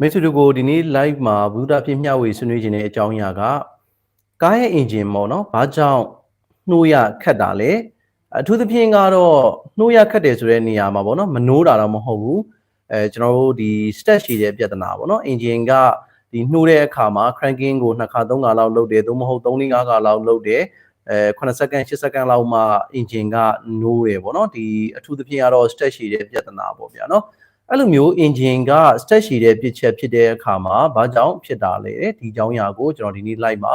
မိတ်ဆွေတို့ကိုဒီနေ့ live မှာဘုဒ္ဓဖြစ်မျှဝေဆွေးနွေးခြင်းတဲ့အကြောင်းအရာကကားရဲ့ engine ပေါ့နော်ဘာကြောင့်နှိုးရခက်တာလဲအထူးသဖြင့်ကတော့နှိုးရခက်တယ်ဆိုတဲ့နေရာမှာပေါ့နော်မနှိုးတာတော့မဟုတ်ဘူးအဲကျွန်တော်တို့ဒီ stat ရှိတဲ့ပြဿနာပေါ့နော် engine ကဒီနှိုးတဲ့အခါမှာ cranking ကိုနှစ်ခါသုံးခါလောက်လုပ်တယ်သို့မဟုတ်3 4 5ခါလောက်လုပ်တယ်အဲ9စက္ကန့်10စက္ကန့်လောက်မှ engine ကနိုးတယ်ပေါ့နော်ဒီအထူးသဖြင့်ကတော့ stat ရှိတဲ့ပြဿနာပေါ့ဗျာနော် အဲ့လိုမျိုး engine က stat ရှိတဲ့ပြစ်ချက်ဖြစ်တဲ့အခါမှာဘာကြောင့်ဖြစ်တာလဲဒီအကြောင်းအရာကိုကျွန်တော်ဒီနေ့ live မှာ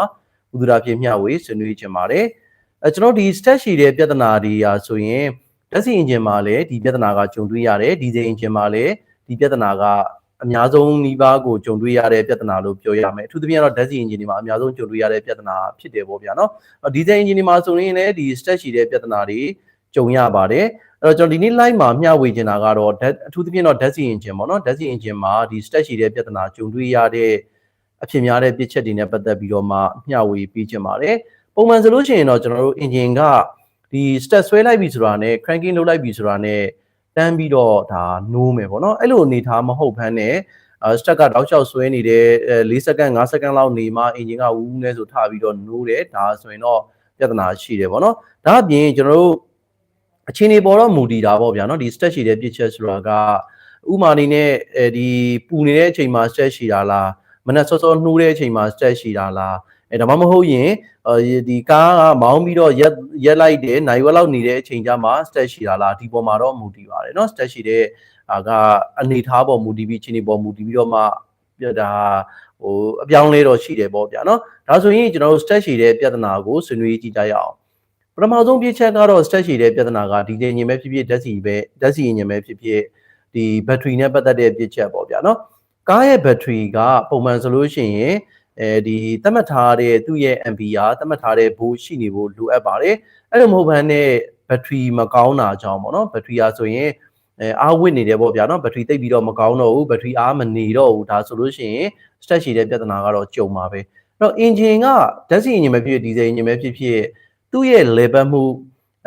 ဥဒရာပြမျှဝေဆွေးနွေးချင်ပါတယ်အဲကျွန်တော်ဒီ stat ရှိတဲ့ပြဿနာတွေရာဆိုရင်ဓာတ်ဆီ engine မှာလည်းဒီပြဿနာကကြုံတွေ့ရတယ် diesel engine မှာလည်းဒီပြဿနာကအများဆုံးနှီးပါးကိုကြုံတွေ့ရတဲ့ပြဿနာလို့ပြောရမယ်အထူးသဖြင့်တော့ဓာတ်ဆီ engine တွေမှာအများဆုံးကြုံတွေ့ရတဲ့ပြဿနာဖြစ်တယ်ပေါ့ဗျာနော် diesel engine တွေမှာဆိုရင်လည်းဒီ stat ရှိတဲ့ပြဿနာတွေကြုံရပါတယ် အဲ့တော့ကျွန်တော်ဒီနေ့ live မှာမျှဝေချင်တာကတော့အထူးသဖြင့်တော့ dead sea engine ပေါ့နော် dead sea engine မှာဒီ stat ရှိတဲ့ပြဿနာကြုံတွေ့ရတဲ့အဖြစ်များတဲ့ပြစ်ချက်တွေနဲ့ပတ်သက်ပြီးတော့မှမျှဝေပေးချင်ပါတယ်ပုံမှန်ဆိုလို့ရှိရင်တော့ကျွန်တော်တို့ engine ကဒီ stat ဆွဲလိုက်ပြီဆိုတာနဲ့ cranking လုပ်လိုက်ပြီဆိုတာနဲ့တန်းပြီးတော့ဒါနိုးမယ်ပေါ့နော်အဲ့လိုအနေထားမဟုတ်ဘဲနဲ့အဲ stack ကတောက်လျှောက်ဆွဲနေတယ်၄စက္ကန့်၅စက္ကန့်လောက်နေမှ engine ကဝူးနေဆိုထပြီးတော့နိုးတယ်ဒါဆိုရင်တော့ပြဿနာရှိတယ်ပေါ့နော်ဒါအပြင်ကျွန်တော်တို့ အခြေအနေပေါ်တော့မူတည်တာပေါ့ဗျာနော်ဒီ stat ရှိတဲ့ပြစ်ချက်ဆိုတာကဥမာအနေနဲ့အဲဒီပူနေတဲ့အချိန်မှာ stat ရှိတာလားမနက်စောစောနှိုးတဲ့အချိန်မှာ stat ရှိတာလားအဲဒါမှမဟုတ်ရင်ဒီကားကမောင်းပြီးတော့ရက်ရက်လိုက်တယ်နိုင်ဝက်လောက်နေတဲ့အချိန်ကျမှ stat ရှိတာလားဒီပေါ်မှာတော့မူတည်ပါတယ်เนาะ stat ရှိတဲ့ကအနေထားပေါ်မူတည်ပြီးအခြေအနေပေါ်မူတည်ပြီးတော့မှဒါဟိုအပြောင်းလဲတော့ရှိတယ်ပေါ့ဗျာเนาะဒါဆိုရင်ကျွန်တော်တို့ stat ရှိတဲ့ပြဿနာကိုဆွေးနွေးကြည့်ကြရအောင် ပထမဆုံးပြချက်ကတော့ stat ရှိတဲ့ပြဿနာကဒီချိန်ညင်ပဲဖြစ်ဖြစ်ဓာတ်စီပဲဓာတ်စီညင်ပဲဖြစ်ဖြစ်ဒီဘက်ထရီနဲ့ပတ်သက်တဲ့ပြချက်ပေါ့ဗျာနော်ကားရဲ့ဘက်ထရီကပုံမှန်ဆိုလို့ရှိရင်အဲဒီသတ်မှတ်ထားတဲ့သူ့ရဲ့ ampere သတ်မှတ်ထားတဲ့ဘိုးရှိနေဖို့လိုအပ်ပါတယ်အဲ့လိုမဟုတ်ဘဲနဲ့ဘက်ထရီမကောင်းတာကြောင့်ပေါ့နော်ဘက်ထရီအားဆိုရင်အဲအားဝစ်နေတယ်ပေါ့ဗျာနော်ဘက်ထရီတိတ်ပြီးတော့မကောင်းတော့ဘူးဘက်ထရီအားမနေတော့ဘူးဒါဆိုလို့ရှိရင် stat ရှိတဲ့ပြဿနာကတော့ကြုံပါပဲအဲ့တော့ engine ကဓာတ်ဆီ engine ပဲဖြစ်ဖြစ် diesel engine ပဲဖြစ်ဖြစ် သူ့ရဲ့လေပတ်မှု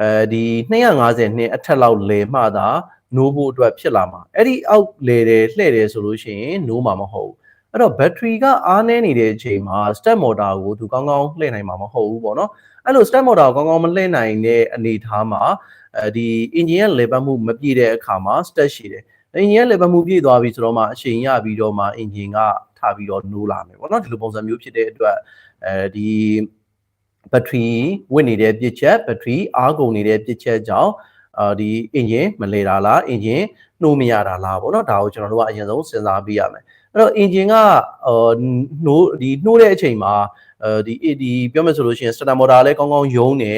အဲဒီ250နှစ်အထက်လောက်လေမှသာနိုးဖို့အတွက်ဖြစ်လာမှာအဲ့ဒီအောက်လေတယ်လှည့်တယ်ဆိုလို့ရှိရင်နိုးမှာမဟုတ်ဘူးအဲ့တော့ဘက်ထရီကအားနည်းနေတဲ့အချိန်မှာ step motor ကိုသူကောင်းကောင်းလှည့်နိုင်မှာမဟုတ်ဘူးပေါ့နော်အဲ့လို step motor ကိုကောင်းကောင်းမလှည့်နိုင်တဲ့အနေအထားမှာအဲဒီ engine ရဲ့လေပတ်မှုမပြည့်တဲ့အခါမှာ step ရှိတယ် engine ရဲ့လေပတ်မှုပြည့်သွားပြီဆိုတော့မှအချိန်ရပြီးတော့မှ engine ကထားပြီးတော့နိုးလာမယ်ပေါ့နော်ဒီလိုပုံစံမျိုးဖြစ်တဲ့အတွက်အဲဒီ ဘက်ထရီဝစ်နေတဲ့ပြစ်ချက်ဘက်ထရီအားကုန်နေတဲ့ပြစ်ချက်ကြောင့်အာဒီ engine မလဲတာလား engine နှိုးမရတာလားပေါ့နော်ဒါကိုကျွန်တော်တို့ကအရင်ဆုံးစဉ်းစားပြီးရမယ်အဲ့တော့ engine ကအာနှိုးဒီနှိုးတဲ့အချိန်မှာအဲဒီဒီပြောမယ်ဆိုလို့ရှိရင် starter motor လည်းကောင်းကောင်းယုံနေ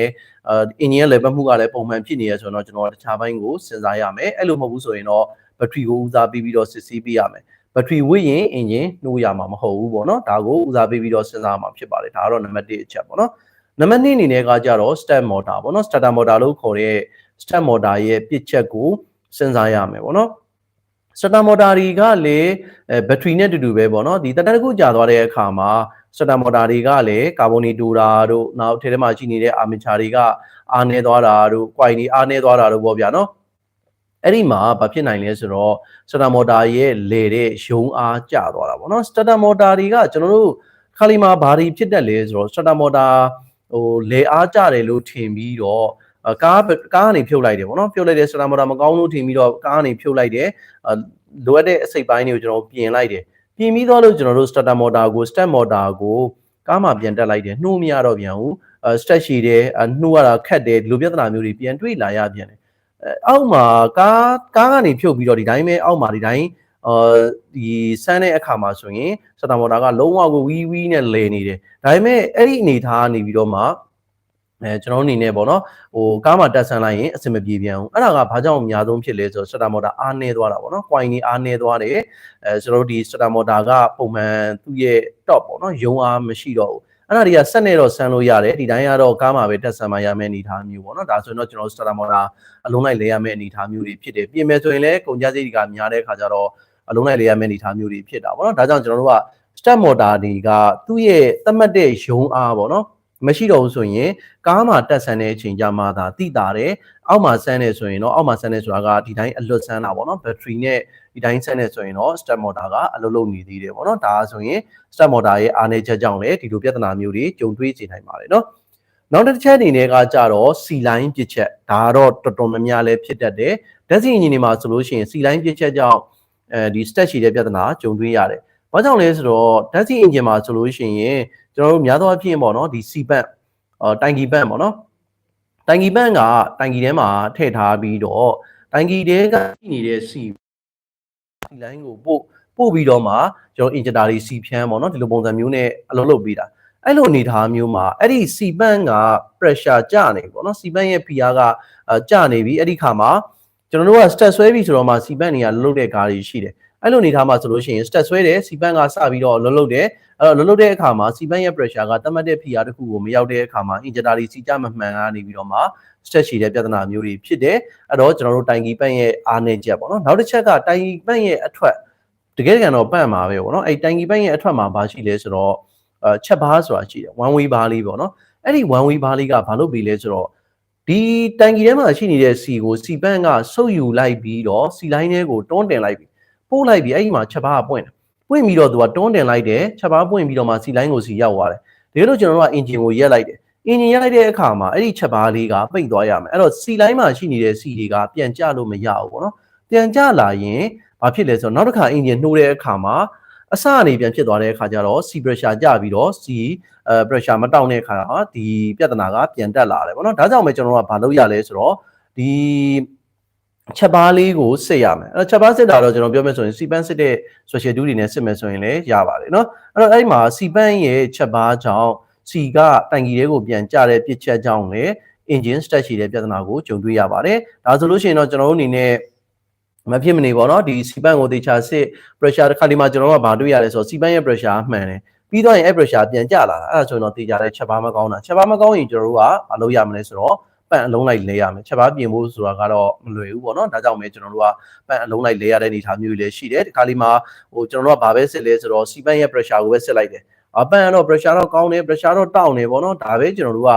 အာ engine ရဲ့ level မှုကလည်းပုံမှန်ဖြစ်နေရဆိုတော့ကျွန်တော်တခြားဘိုင်းကိုစဉ်းစားရမယ်အဲ့လိုမဟုတ်ဘူးဆိုရင်တော့ဘက်ထရီကိုဦးစားပေးပြီးတော့စစ်ဆေးပေးရမယ်ဘက်ထရီဝစ်ရင် engine နှိုးရမှာမဟုတ်ဘူးပေါ့နော်ဒါကိုဦးစားပေးပြီးတော့စဉ်းစားမှာဖြစ်ပါတယ်ဒါကတော့နံပါတ်1အချက်ပေါ့နော် နံပါတ်2အနေနဲ့ကကြတော့ step motor ပေါ့နော် starter motor လို့ခေါ်တဲ့ step motor ရဲ့ပြစ်ချက်ကိုစဉ်းစားရမယ်ပေါ့နော် starter motor တွေကလည်းဘက်ထရီနဲ့တူတူပဲပေါ့နော်ဒီတတတခုကြာသွားတဲ့အခါမှာ starter motor တွေကလည်းကာဗွန်နီတူတာတို့နောက်ထဲထဲမှာရှိနေတဲ့ armature တွေကအားနေသွားတာတို့ coil တွေအားနေသွားတာတို့ပေါ့ဗျာနော်အဲ့ဒီမှာဘာဖြစ်နိုင်လဲဆိုတော့ starter motor ရဲ့လေတဲ့ရုံအားကျသွားတာပေါ့နော် starter motor တွေကကျွန်တော်တို့ခါလီမှာဘာတွေဖြစ်တတ်လဲဆိုတော့ starter motor ဟိုလေအားကြတယ်လို့ထင်ပြီးတော့ကားကားကနေဖြုတ်လိုက်တယ်ပေါ့နော်ဖြုတ်လိုက်တဲ့စတာမော်တာမကောင်းလို့ထင်ပြီးတော့ကားကနေဖြုတ်လိုက်တယ်လိုအပ်တဲ့အစိတ်ပိုင်းတွေကိုကျွန်တော်ပြင်လိုက်တယ်ပြင်ပြီးတော့လို့ကျွန်တော်တို့ starter motor ကို step motor ကိုကားမှာပြန်တက်လိုက်တယ်နှိုးမရတော့ပြန်ဘူး step ရှိတယ်နှိုးရတာခက်တယ်ဒီလိုပြဿနာမျိုးတွေပြန်တွေ့လာရပြန်တယ်အောက်မှာကားကားကနေဖြုတ်ပြီးတော့ဒီတိုင်းပဲအောက်မှာဒီတိုင်း အာဒီဆန်းတဲ့အခါမှာဆိုရင်စတာမော်တာကလုံးဝကိုဝီးဝီးနဲ့လဲနေတယ်ဒါပေမဲ့အဲ့ဒီအနေထားနေပြီးတော့မှအဲကျွန်တော်အနေနဲ့ပေါ့နော်ဟိုကားမှာတက်ဆန်းလိုက်ရင်အဆင်မပြေပြန်ဘူးအဲ့ဒါကဘာကြောင့်အများဆုံးဖြစ်လဲဆိုတော့စတာမော်တာအားနေသွားတာပေါ့နော်ကွိုင်နေအားနေသွားတယ်အဲကျွန်တော်တို့ဒီစတာမော်တာကပုံမှန်သူ့ရဲ့ top ပေါ့နော်ယုံအားမရှိတော့ဘူးအဲ့ဒါတွေကဆက်နေတော့ဆန်းလို့ရတယ်ဒီတိုင်းကတော့ကားမှာပဲတက်ဆန်းမှရမယ့်အနေအထားမျိုးပေါ့နော်ဒါဆိုရင်တော့ကျွန်တော် starter motor အလုံးလိုက်လဲရမယ့်အနေအထားမျိုးတွေဖြစ်တယ်ပြင်မဲ့ဆိုရင်လည်းကုန်ကြစိတ်တွေကများတဲ့အခါကျတော့ အလုံးလိုက်လေးရမယ့်အနေအထားမျိုးတွေဖြစ်တာပေါ့နော်ဒါကြောင့်ကျွန်တော်တို့က step motor တွေကသူ့ရဲ့သတ်မှတ်တဲ့ယုံအားပေါ့နော်မရှိတော့ဘူးဆိုရင်ကားမှာတက်ဆန်းတဲ့အချိန်ကြမှာသာတိတာတယ်အောက်မှာဆန်းနေဆိုရင်တော့အောက်မှာဆန်းနေဆိုတာကဒီတိုင်းအလွတ်ဆန်းတာပေါ့နော်ဘက်ထရီနဲ့ဒီတိုင်းဆက်နေဆိုရင်တော့ step motor ကအလုပ်လုပ်နေသေးတယ်ပေါ့နော်ဒါဆိုရင် step motor ရဲ့အားနည်းချက်ကြောင့်လည်းဒီလိုပြဿနာမျိုးတွေကြုံတွေ့စေနိုင်ပါတယ်နော်နောက်တစ်ချက်အနေနဲ့ကကြတော့ C line ပြစ်ချက်ဒါကတော့တော်တော်များများလည်းဖြစ်တတ်တယ်ဓာတ်ဆီအင်ဂျင်တွေမှာဆိုလို့ရှိရင် C line ပြစ်ချက်ကြောင့် အဲဒီ stat ရှိတဲ့ပြဿနာကြုံတွေ့ရတယ်ဘာကြောင့်လဲဆိုတော့ဓာတ်ဆီအင်ဂျင်မှာဆိုလို့ရှိရင်ကျွန်တော်တို့များသောအားဖြင့်ပေါ့နော်ဒီ C band အော်တိုင်ကီဘန့်ပေါ့နော်တိုင်ကီဘန့်ကတိုင်ကီထဲမှာထည့်ထားပြီးတော့တိုင်ကီထဲကရှိနေတဲ့စီစီလိုင်းကိုပို့ပို့ပြီးတော့မှကျွန်တော်အင်ဂျင်တာတွေစီဖြန်းပေါ့နော်ဒီလိုပုံစံမျိုးနဲ့အလုပ်လုပ်ပေးတာအဲ့လိုအနေထားမျိုးမှာအဲ့ဒီစီပန့်က pressure ကျနေပေါ့နော်စီပန့်ရဲ့ PR ကကျနေပြီအဲ့ဒီခါမှာ ကျွန်တော်တို့က stat ဆွဲပြီဆိုတော့မှစီပန့်တွေကလှုပ်တဲ့ကားတွေရှိတယ်အဲ့လိုအနေထားမှာဆိုလို့ရှိရင် stat ဆွဲတယ်စီပန့်ကစပြီးတော့လှုပ်လှုပ်တယ်အဲ့တော့လှုပ်လှုပ်တဲ့အခါမှာစီပန့်ရဲ့ pressure ကတတ်မှတ်တဲ့ PR တစ်ခုကိုမရောက်တဲ့အခါမှာ injector တွေစီကြမမှန်ကနေပြီးတော့မှ stress ရှိတဲ့ပြဿနာမျိုးတွေဖြစ်တယ်အဲ့တော့ကျွန်တော်တို့တိုင်ကီပန့်ရဲ့အားနည်းချက်ပေါ့နော်နောက်တစ်ချက်ကတိုင်ကီပန့်ရဲ့အထွက်တကယ်ကန်တော့ပန့်မှာပဲပေါ့နော်အဲ့တိုင်ကီပန့်ရဲ့အထွက်မှာဘာရှိလဲဆိုတော့အချက်ဘားဆိုတာရှိတယ် one way bar လေးပေါ့နော်အဲ့ဒီ one way bar လေးကဘာလို့ပြီးလဲဆိုတော့ ဒီတိုင်ကီထဲမှာရှိနေတဲ့ C ကို C ပန့်ကဆုပ်ယူလိုက်ပြီးတော့ C line ထဲကိုတွန်းတင်လိုက်ပြီးပို့လိုက်ပြီးအဲ့ဒီမှာချက်ဘားကပွင့်တယ်ပွင့်ပြီးတော့သူကတွန်းတင်လိုက်တယ်ချက်ဘားပွင့်ပြီးတော့မှ C line ကို C ရောက်သွားတယ်ဒီလိုကျွန်တော်တို့က engine ကိုရက်လိုက်တယ်အင်ဂျင်ရိုက်တဲ့အခါမှာအဲ့ဒီချက်ပါးလေးကပိတ်သွားရမယ်အဲ့တော့စီလိုင်းမှာရှိနေတဲ့စီတွေကပြန်ကျလို့မရဘူးပေါ့နော်ပြန်ကျလာရင်ဘာဖြစ်လဲဆိုတော့နောက်တစ်ခါအင်ဂျင်နှိုးတဲ့အခါမှာအစအနေပြန်ဖြစ်သွားတဲ့အခါကျတော့ C pressure ကျပြီးတော့ C အဲ pressure မတောင့်တဲ့အခါဟာဒီပြဿနာကပြန်တက်လာတယ်ပေါ့နော်ဒါကြောင့်ပဲကျွန်တော်တို့ကဘာလုပ်ရလဲဆိုတော့ဒီချက်ပါးလေးကိုစစ်ရမယ်အဲ့တော့ချက်ပါးစစ်တာတော့ကျွန်တော်ပြောမယ်ဆိုရင်စီပန်းစစ်တဲ့ social duty တွေနဲ့စစ်မယ်ဆိုရင်လည်းရပါတယ်เนาะအဲ့တော့အဲ့ဒီမှာစီပန်းရဲ့ချက်ပါးကြောင့်စီကတိုင်ကီလေးကိုပြန်ကြတဲ့ပြစ်ချက်ကြောင့်လည်း engine start ရှိတဲ့ပြဿနာကိုကြုံတွေ့ရပါတယ်ဒါဆိုလို့ရှိရင်တော့ကျွန်တော်တို့အနေနဲ့မဖြစ်မနေပေါ့နော်ဒီစီပန်းကိုတေချာစစ် pressure တစ်ခါဒီမှာကျွန်တော်တို့ကဘာတွေ့ရလဲဆိုတော့စီပန်းရဲ့ pressure မှန်တယ် ပြီးတော့ရင်အဲ့ pressure ပြန်ကျလာတာအဲ့ဒါဆိုရင်တော့တေချာတဲ့ချက်ပါမကောင်းတာချက်ပါမကောင်းရင်ကျွန်တော်တို့ကမလုပ်ရမလဲဆိုတော့ပန့်အလုံးလိုက်လဲရမယ်ချက်ပါပြင်ဖို့ဆိုတာကတော့မလွယ်ဘူးပေါ့နော်ဒါကြောင့်ပဲကျွန်တော်တို့ကပန့်အလုံးလိုက်လဲရတဲ့အနေအထားမျိုးတွေလည်းရှိတယ်ဒီခါလေးမှာဟိုကျွန်တော်တို့ကဘာပဲစစ်လဲဆိုတော့စီပန်းရဲ့ pressure ကိုပဲစစ်လိုက်တယ်အပန်းကတော့ pressure တော့ကောင်းတယ် pressure တော့တောင့်နေပေါ့နော်ဒါပဲကျွန်တော်တို့က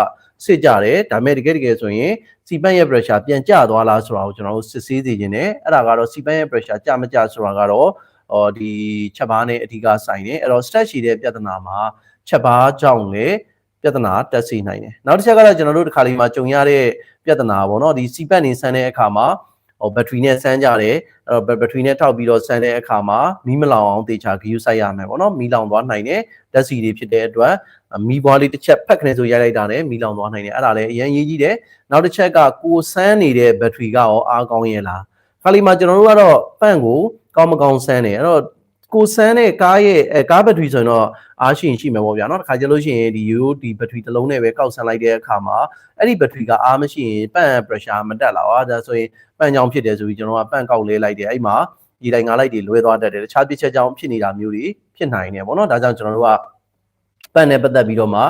စစ်ကြတယ်ဒါမဲ့တကယ်တကယ်ဆိုရင်စီပန်းရဲ့ pressure ပြန်ကျသွားလားဆိုတာကိုကျွန်တော်တို့စစ်ဆေးစီခြင်းနဲ့အဲ့ဒါကတော့စီပန်းရဲ့ pressure ကျမကျဆိုတာကတော့ အော်ဒီချက်ဘားနဲ့အဓိကဆိုင်တယ်အဲ့တော့ stress ရှိတဲ့ပြဿနာမှာချက်ဘားကြောင့်လည်းပြဿနာတက်စေနိုင်တယ်နောက်တစ်ချက်ကတော့ကျွန်တော်တို့ဒီခါလေးမှာကြုံရတဲ့ပြဿနာပေါ့နော်ဒီစီပတ်နေဆန်းတဲ့အခါမှာဟိုဘက်ထရီနဲ့ဆန်းကြတယ်အဲ့တော့ဘက်ထရီနဲ့ထောက်ပြီးတော့ဆန်းတဲ့အခါမှာမီးမလောင်အောင်တေချာဂယူဆိုင်ရမယ်ပေါ့နော်မီးလောင်သွားနိုင်တဲ့ဓာတ်ဆီတွေဖြစ်တဲ့အတွက်မီးဘွားလေးတစ်ချက်ဖက်ခနဲ့ဆိုရိုက်လိုက်တာနဲ့မီးလောင်သွားနိုင်တယ်အဲ့ဒါလည်းအရင်ရေးကြီးတယ်နောက်တစ်ချက်ကကိုဆန်းနေတဲ့ဘက်ထရီကရောအားကောင်းရဲ့လားခါလီမှာကျွန်တော်တို့ကတော့ပန့်ကို ကောင်းမကောင်းဆန်းတယ်အဲ့တော့ကိုဆန်းတဲ့ကားရဲ့အဲကားဘက်ထရီဆိုရင်တော့အားရှိရင်ရှိမှာပေါ့ဗျာနော်တခါကျလို့ရှိရင်ဒီရိုးဒီဘက်ထရီတစ်လုံးနဲ့ပဲကောက်ဆန်းလိုက်တဲ့အခါမှာအဲ့ဒီဘက်ထရီကအားမရှိရင်ပန့် pressure မတက်လာပါဒါဆိုရင်ပန့်ကြောင်ဖြစ်တယ်ဆိုပြီးကျွန်တော်ကပန့်ကောက်လဲလိုက်တယ်အဲ့မှာဒီတိုင်ငါလိုက်တွေလွဲသွားတတ်တယ်တခြားပြချက်ကြောင့်ဖြစ်နေတာမျိုးတွေဖြစ်နိုင်တယ်ပေါ့နော်ဒါကြောင့်ကျွန်တော်တို့ကပန့်နဲ့ပတ်သက်ပြီးတော့မှ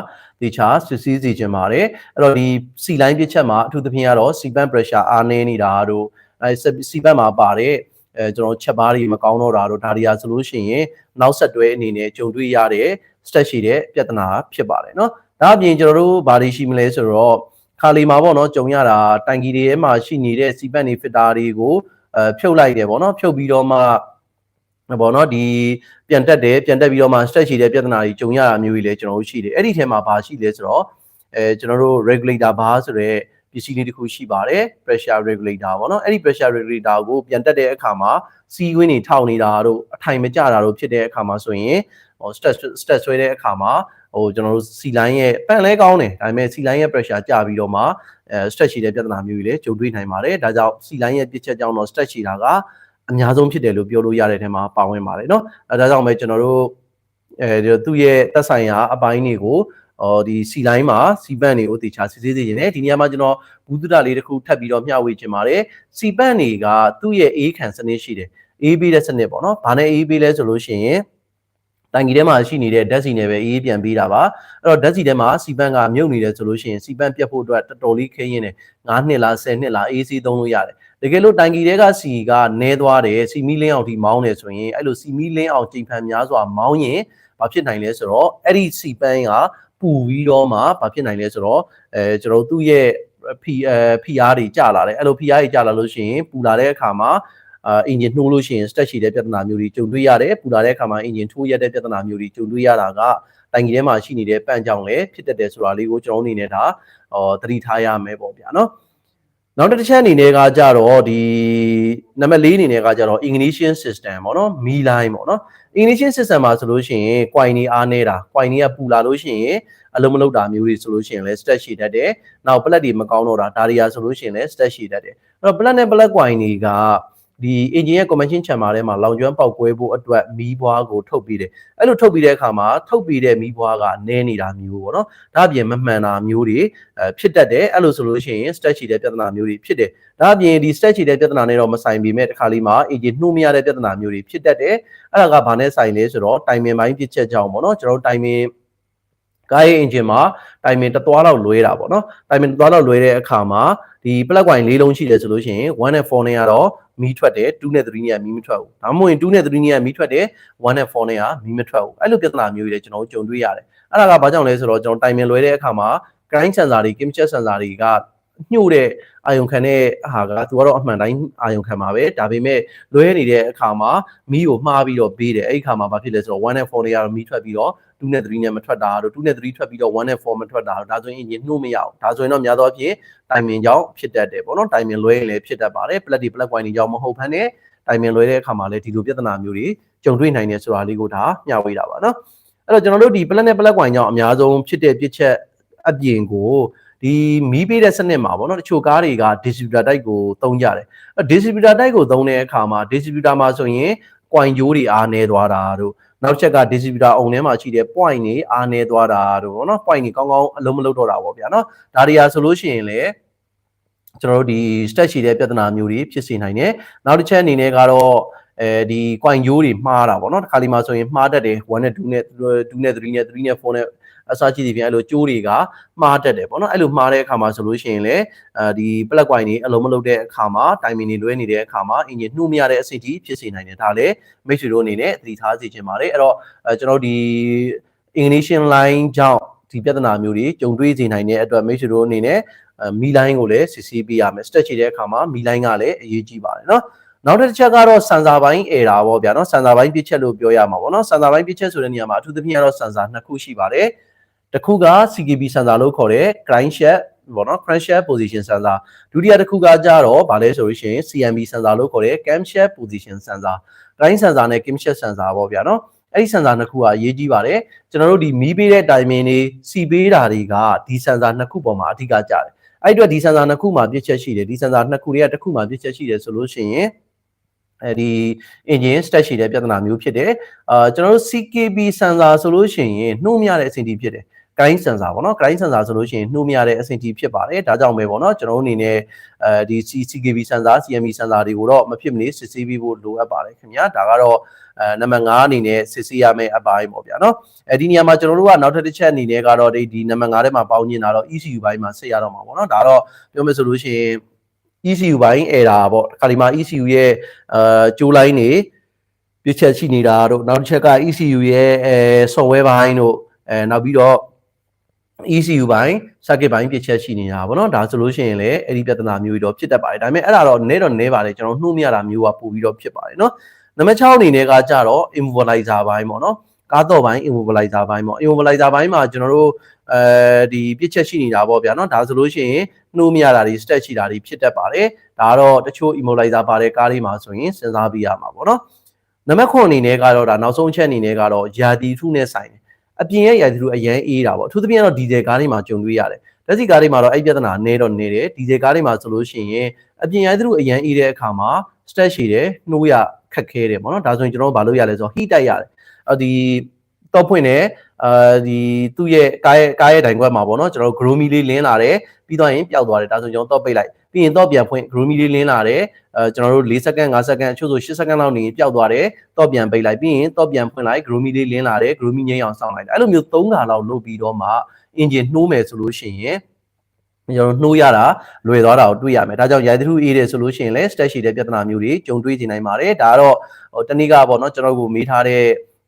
ဒီချာစစ်စီးစီခြင်းပါတယ်အဲ့တော့ဒီစီလိုင်းပြချက်မှာအထူးသဖြင့်ကတော့စီပန့် pressure အားနည်းနေတာတို့အဲစီပန့်မှာပါတဲ့ အဲကျွန်တော်ချက်ပါးတွေမကောင်းတော့တာတို့ဒါတွေဟာဆိုလို့ရှိရင်နောက်ဆက်တွဲအနေနဲ့ကြုံတွေ့ရတဲ့ stat ရှိတဲ့ပြဿနာဖြစ်ပါတယ်เนาะဒါအပြင်ကျွန်တော်တို့ဘာတွေရှိမလဲဆိုတော့ခါလီမှာပေါ့နော်ကြုံရတာတိုင်ကီတွေထဲမှာရှိနေတဲ့စီပတ်နေဖစ်တာတွေကိုအဲဖြုတ်လိုက်တယ်ပေါ့နော်ဖြုတ်ပြီးတော့မှပေါ့နော်ဒီပြန်တက်တယ်ပြန်တက်ပြီးတော့မှ stat ရှိတဲ့ပြဿနာတွေကြုံရတာမျိုးတွေလည်းကျွန်တော်တို့ရှိတယ်အဲ့ဒီထဲမှာဘာရှိလဲဆိုတော့အဲကျွန်တော်တို့ regulator bar ဆိုတဲ့ပ စ္စည်းလေးတစ်ခုရှိပါတယ် pressure regulator ပေါ့နော်အဲ့ဒီ pressure regulator ကိုပြန်တက်တဲ့အခါမှာစီးဝင်းတွေထောက်နေတာတို့အထိုင်မကျတာတို့ဖြစ်တဲ့အခါမှာဆိုရင်ဟို stress stress ဆွဲတဲ့အခါမှာဟိုကျွန်တော်တို့စီလိုင်းရဲ့ပန့်လဲကောင်းတယ်ဒါပေမဲ့စီလိုင်းရဲ့ pressure ကျပြီးတော့မှအဲ stress ရှိတဲ့ပြဿနာမျိုးတွေလည်းကြုံတွေ့နိုင်ပါတယ်ဒါကြောင့်စီလိုင်းရဲ့ပြစ်ချက်ကြောင့်တော့ stress ရှိတာကအများဆုံးဖြစ်တယ်လို့ပြောလို့ရတဲ့ထဲမှာပါဝင်ပါတယ်เนาะအဲဒါကြောင့်ပဲကျွန်တော်တို့အဲသူ့ရဲ့သက်ဆိုင်ရာအပိုင်းတွေကို အော်ဒီစီလိုင်းမှာစီပန့်တွေကိုတေချာစစ်ဆေးစေခြင်းနဲ့ဒီနေရာမှာကျွန်တော်ဘူးတုဒလေးတစ်ခုထပ်ပြီးတော့မျှဝေခြင်းပါတယ်စီပန့်တွေကသူ့ရဲ့အေးခံစနစ်ရှိတယ်အေးပေးတဲ့စနစ်ပေါ့နော်။ဘာနဲ့အေးပေးလဲဆိုလို့ရှိရင်တိုင်ကြီးထဲမှာရှိနေတဲ့ဓာတ်ဆီနဲ့ပဲအေးပြန်ပေးတာပါအဲ့တော့ဓာတ်ဆီထဲမှာစီပန့်ကမြုပ်နေတယ်ဆိုလို့ရှိရင်စီပန့်ပြတ်ဖို့အတွက်တော်တော်လေးခင်းရင်းတယ်9နှစ်လား10နှစ်လားအေးစီးသုံးလို့ရတယ်တကယ်လို့တိုင်ကြီးထဲကစီကနဲသွားတယ်စီမီလင်းအောင်ဒီမောင်းတယ်ဆိုရင်အဲ့လိုစီမီလင်းအောင်ကြိမ်ဖန်များစွာမောင်းရင်ဘာဖြစ်နိုင်လဲဆိုတော့အဲ့ဒီစီပန့်က ပူပြီးတော့မှဘာဖြစ်နိုင်လဲဆိုတော့အဲကျွန်တော်တို့သူ့ရဲ့ဖီအဲဖီအားတွေကျလာတယ်အဲ့လိုဖီအားတွေကျလာလို့ရှိရင်ပူလာတဲ့အခါမှာအာအင်ဂျင်နှိုးလို့ရှိရင် stat ရှိတဲ့ပြဿနာမျိုးတွေကြုံတွေ့ရတယ်ပူလာတဲ့အခါမှာအင်ဂျင်ထိုးရက်တဲ့ပြဿနာမျိုးတွေကြုံတွေ့ရတာကတိုင်ကြီးထဲမှာရှိနေတဲ့ပန့်ကြောင့်လည်းဖြစ်တတ်တယ်ဆိုတာလေးကိုကျွန်တော်အနေနဲ့ဒါဟောသတိထားရမယ်ပေါ့ဗျာနော် နောက်တစ်ချက်အနေနဲ့ကကြတော့ဒီနံပါတ်၄အနေနဲ့ကကြတော့ ignition system ပေါ့နော်မီလိုင်းပေါ့နော် ignition system မှာဆိုလို့ရှိရင် coin နေအားနေတာ coin နေကပူလာလို့ရှိရင်အလုံးမလုံးတာမျိုးတွေဆိုလို့ရှိရင်လည်း stat ရှိတတ်တယ်။နောက် plug တွေမကောင်းတော့တာဒါတွေရာဆိုလို့ရှိရင်လည်း stat ရှိတတ်တယ်။အဲ့တော့ plug နဲ့ plug coin တွေက ဒီ engine ရဲ့ convention chamber ထဲမှာလောင်ကျွမ်းပေါက်ကွဲဖို့အတွက်မီးပွားကိုထုတ်ပြီးတယ်။အဲ့လိုထုတ်ပြီးတဲ့အခါမှာထုတ်ပြီးတဲ့မီးပွားကနည်းနေတာမျိုးပေါ့နော်။ဒါအပြင်မမှန်တာမျိုးတွေအဲဖြစ်တတ်တယ်။အဲ့လိုဆိုလို့ရှိရင် stat ရှိတဲ့ပြဿနာမျိုးတွေဖြစ်တယ်။ဒါအပြင်ဒီ stat ရှိတဲ့ပြဿနာနဲ့တော့မဆိုင်ပေမဲ့တစ်ခါလေးမှာ engine နှိုးမရတဲ့ပြဿနာမျိုးတွေဖြစ်တတ်တယ်။အဲ့ဒါကဘာနဲ့ဆိုင်လဲဆိုတော့ timing ဘိုင်းပြစ်ချက်ကြောင့်ပေါ့နော်။ကျွန်တော်တို့ timing ကားရဲ့ engine မှာ timing တစ်သွားလောက်လွဲတာပေါ့နော် timing တစ်သွားလောက်လွဲတဲ့အခါမှာဒီ plug coin ၄လုံးရှိတယ်ဆိုလို့ရှိရင်1နဲ့4နဲ့ကတော့မီးထွက်တယ်2နဲ့3နဲ့ကမီးမထွက်ဘူးဒါမှမဟုတ်ရင်2နဲ့3နဲ့ကမီးထွက်တယ်1နဲ့4နဲ့ကမီးမထွက်ဘူးအဲ့လိုပြဿနာမျိုးတွေလည်းကျွန်တော်တို့ကြုံတွေ့ရတယ်အဲ့ဒါကဘာကြောင့်လဲဆိုတော့ကျွန်တော် timing လွဲတဲ့အခါမှာ grind sensor တွေ kim check sensor တွေကညှို့တဲ့အာယုံခံတဲ့ဟာကသူကတော့အမှန်တိုင်းအာယုံခံပါပဲဒါပေမဲ့လွဲနေတဲ့အခါမှာမီးကိုမှားပြီးတော့ပေးတယ်အဲ့ဒီအခါမှာဘာဖြစ်လဲဆိုတော့1နဲ့4နဲ့ကတော့မီးထွက်ပြီးတော့ 2နဲ့3နဲ့မထွက်တာတို့2နဲ့3ထွက်ပြီးတော့1နဲ့4မထွက်တာတို့ဒါဆိုရင် engine နှိုးမရအောင်ဒါဆိုရင်တော့များသောအားဖြင့် timing ကြောင့်ဖြစ်တတ်တယ်ပေါ့နော် timing လွဲရင်လည်းဖြစ်တတ်ပါတယ် plug တွေ plug point တွေကြောင့်မဟုတ်ဘဲနဲ့ timing လွဲတဲ့အခါမှာလည်းဒီလိုပြဿနာမျိုးတွေကြုံတွေ့နိုင်တယ်ဆိုတာလေးကိုဒါမျှဝေတာပါနော်အဲ့တော့ကျွန်တော်တို့ဒီ plug နဲ့ plug point ကြောင့်အများဆုံးဖြစ်တဲ့ပြစ်ချက်အပြင်ကိုဒီမီးပေးတဲ့စနစ်မှာပေါ့နော်တချို့ကားတွေက distributor type ကိုသုံးကြတယ်အဲ distributor type ကိုသုံးတဲ့အခါမှာ distributor မှာဆိုရင် coin ကြိုးတွေအားနေသွားတာတို့ နောက်ချက်က distributor အုံထဲမှာရှိတဲ့ point တွေအားနေသွားတာတို့ပေါ့နော် point တွေကောင်းကောင်းအလုံးမလုံးတော့တာပေါ့ဗျာနော်ဒါတွေရာဆိုလို့ရှိရင်လည်းကျွန်တော်တို့ဒီ stat ရှိတဲ့ပြဿနာမျိုးတွေဖြစ်စေနိုင်တယ်နောက်တစ်ချက်အနေနဲ့ကတော့အဲဒီ coin ကြိုးတွေမှားတာပေါ့နော်တစ်ခါလီမှာဆိုရင်မှားတတ်တယ်1နဲ့2နဲ့2နဲ့3နဲ့3နဲ့4နဲ့ အစရှိသဖြင့်အဲ့လိုကြိုးတွေကမှားတတ်တယ်ပေါ့နော်အဲ့လိုမှားတဲ့အခါမှာဆိုလို့ရှိရင်လေအဲဒီ plug wire တွေအလုံးမလုပ်တဲ့အခါမှာ timing တွေလွဲနေတဲ့အခါမှာ engine နှုတ်မရတဲ့အဆင့်ကြီးဖြစ်စေနိုင်တယ်ဒါလည်းမိတ်ဆွေတို့အနေနဲ့သတိထားစေချင်ပါတယ်အဲ့တော့ကျွန်တော်ဒီ ignition line ကြောင့်ဒီပြဿနာမျိုးတွေကြုံတွေ့စေနိုင်တဲ့အတွက်မိတ်ဆွေတို့အနေနဲ့မီလိုင်းကိုလည်းစစ်ဆေးပေးရမယ်စတက်ချီတဲ့အခါမှာမီလိုင်းကလည်းအရေးကြီးပါတယ်နော်နောက်တစ်ချက်ကတော့စံစာပိုင်း error ပေါ့ဗျာနော်စံစာပိုင်းပြည့်ချက်လို့ပြောရမှာပေါ့နော်စံစာပိုင်းပြည့်ချက်ဆိုတဲ့နေရာမှာအထူးသဖြင့်ကတော့စံစာနှစ်ခုရှိပါတယ် တစ်ခုက CKB sensor လို့ခေါ်တဲ့ crankshaft ပေါ့နော် crankshaft position sensor ဒုတိယတစ်ခုကကြတော့ဗာလဲဆိုလို့ရှိရင် CMB sensor လို့ခေါ်တဲ့ camshaft position sensor grind sensor နဲ့ camshaft sensor ပေါ့ဗျာနော်အဲ့ဒီ sensor နှစ်ခုကအရေးကြီးပါတယ်ကျွန်တော်တို့ဒီမီးပေးတဲ့ timing တွေစီပေးတာတွေကဒီ sensor နှစ်ခုပေါ်မှာအဓိကကျတယ်အဲ့ဒီအတွက်ဒီ sensor နှစ်ခုမှာပြည့်ချက်ရှိတယ်ဒီ sensor နှစ်ခုတွေကတစ်ခုမှာပြည့်ချက်ရှိတယ်ဆိုလို့ရှိရင်အဲဒီ engine stat ရှိတဲ့ပြဿနာမျိုးဖြစ်တယ်အာကျွန်တော်တို့ CKB sensor ဆိုလို့ရှိရင်နှိုးမရတဲ့အဆင့်တီဖြစ်တယ် grind sensor ပေါ့နော် grind sensor ဆိုလို့ရှိရင်နှိုးမရတဲ့အဆင့်ကြီးဖြစ်ပါတယ်ဒါကြောင့်ပဲပေါ့နော်ကျွန်တော်တို့အနေနဲ့အဲဒီ CKB sensor CMB sensor တွေကိုတော့မဖြစ်မနေစစ်ဆေးပြီးဖို့လိုအပ်ပါတယ်ခင်ဗျာဒါကတော့အဲနံပါတ်5အနေနဲ့စစ်ဆေးရမယ့်အပိုင်းပေါ့ဗျာနော်အဲဒီနေရာမှာကျွန်တော်တို့ကနောက်ထပ်တစ်ချက်အနေနဲ့ကတော့ဒီဒီနံပါတ်5ထဲမှာပေါင်းနေတာတော့ ECU ဘိုင်းမှာဆက်ရတော့မှာပေါ့နော်ဒါတော့ပြောမယ်ဆိုလို့ရှိရင် ECU ဘိုင်း error ပေါ့ခါဒီမှာ ECU ရဲ့အဲကြိုးလိုင်းတွေပြည့်ချက်ရှိနေတာတို့နောက်တစ်ချက်က ECU ရဲ့အဲ software ဘိုင်းတို့အဲနောက်ပြီးတော့ ECU ဘိုင်း circuit ဘိုင်းပြည့်ချက်ရှိနေတာဗောနော်ဒါဆိုလို့ရှိရင်လည်းအဲ့ဒီပြဿနာမျိုးတွေတော့ဖြစ်တတ်ပါတယ်ဒါပေမဲ့အဲ့ဒါတော့နည်းတော့နည်းပါတယ်ကျွန်တော်နှိုးမရတာမျိုးကပို့ပြီးတော့ဖြစ်ပါတယ်နော်နံပါတ်6အနေနဲ့ကကြတော့ immobilizer ဘိုင်းပေါ့နော်ကားတော့ဘိုင်း immobilizer ဘိုင်းပေါ့ immobilizer ဘိုင်းမှာကျွန်တော်တို့အဲဒီပြည့်ချက်ရှိနေတာပေါ့ဗျာနော်ဒါဆိုလို့ရှိရင်နှိုးမရတာတွေ stat ရှိတာတွေဖြစ်တတ်ပါတယ်ဒါကတော့တချို့ immobilizer ပါတဲ့ကားတွေမှာဆိုရင်စဉ်းစားပြရမှာပေါ့နော်နံပါတ်9အနေနဲ့ကတော့ဒါနောက်ဆုံးချက်အနေနဲ့ကတော့ယာတီထုနဲ့ဆိုင်တယ် အပြင်ရဲ့ရာသီဥတုအရန်အေးတာပေါ့အထူးသဖြင့်တော့ဒီဇယ်ကားတွေမှာကြုံတွေ့ရတယ်လက်စီကားတွေမှာတော့အဲ့ပြဿနာနည်းတော့နေတယ်ဒီဇယ်ကားတွေမှာဆိုလို့ရှိရင်အပြင်ရာသီဥတုအရန်အေးတဲ့အခါမှာ stress ရှိတယ်နှိုးရခက်ခဲတယ်ပေါ့နော်ဒါဆိုရင်ကျွန်တော်တို့ဘာလုပ်ရလဲဆိုတော့ heat တိုက်ရတယ်အဲ့ဒီတော့ဖွင့်တယ်အာဒီသူ့ရဲ့ကားရဲ့ကားရဲ့တိုင်ခွက်မှာပေါ့နော်ကျွန်တော်တို့ gromy လေးလင်းလာတယ်ပြီးတော့ရင်ပျောက်သွားတယ်ဒါဆိုကျွန်တော်တော့ပိတ်လိုက် ပြီးရင်တော့ပြန်ဖွင့် gromy လေးလင်းလာတယ်အဲကျွန်တော်တို့4စက္ကန့်5စက္ကန့်အချို့ဆို8စက္ကန့်လောက်နေပျောက်သွားတယ်တော့ပြန်ပိတ်လိုက်ပြီးရင်တော့ပြန်ဖွင့်လိုက် gromy လေးလင်းလာတယ် gromy ငိမ့်အောင်စောင့်လိုက်တယ်အဲ့လိုမျိုး3ခါလောက်လုပ်ပြီးတော့မှ engine နှိုးမယ်ဆိုလို့ရှိရင်ကျွန်တော်နှိုးရတာလွယ်သွားတာကိုတွေ့ရမယ်ဒါကြောင့်ရိုက်သထူးအေးတယ်ဆိုလို့ရှိရင်လည်း stat ရှိတဲ့ပြဿနာမျိုးတွေကြုံတွေ့နေနိုင်ပါတယ်ဒါကတော့ဟိုတနည်းကပေါ့နော်ကျွန်တော်တို့မေးထားတဲ့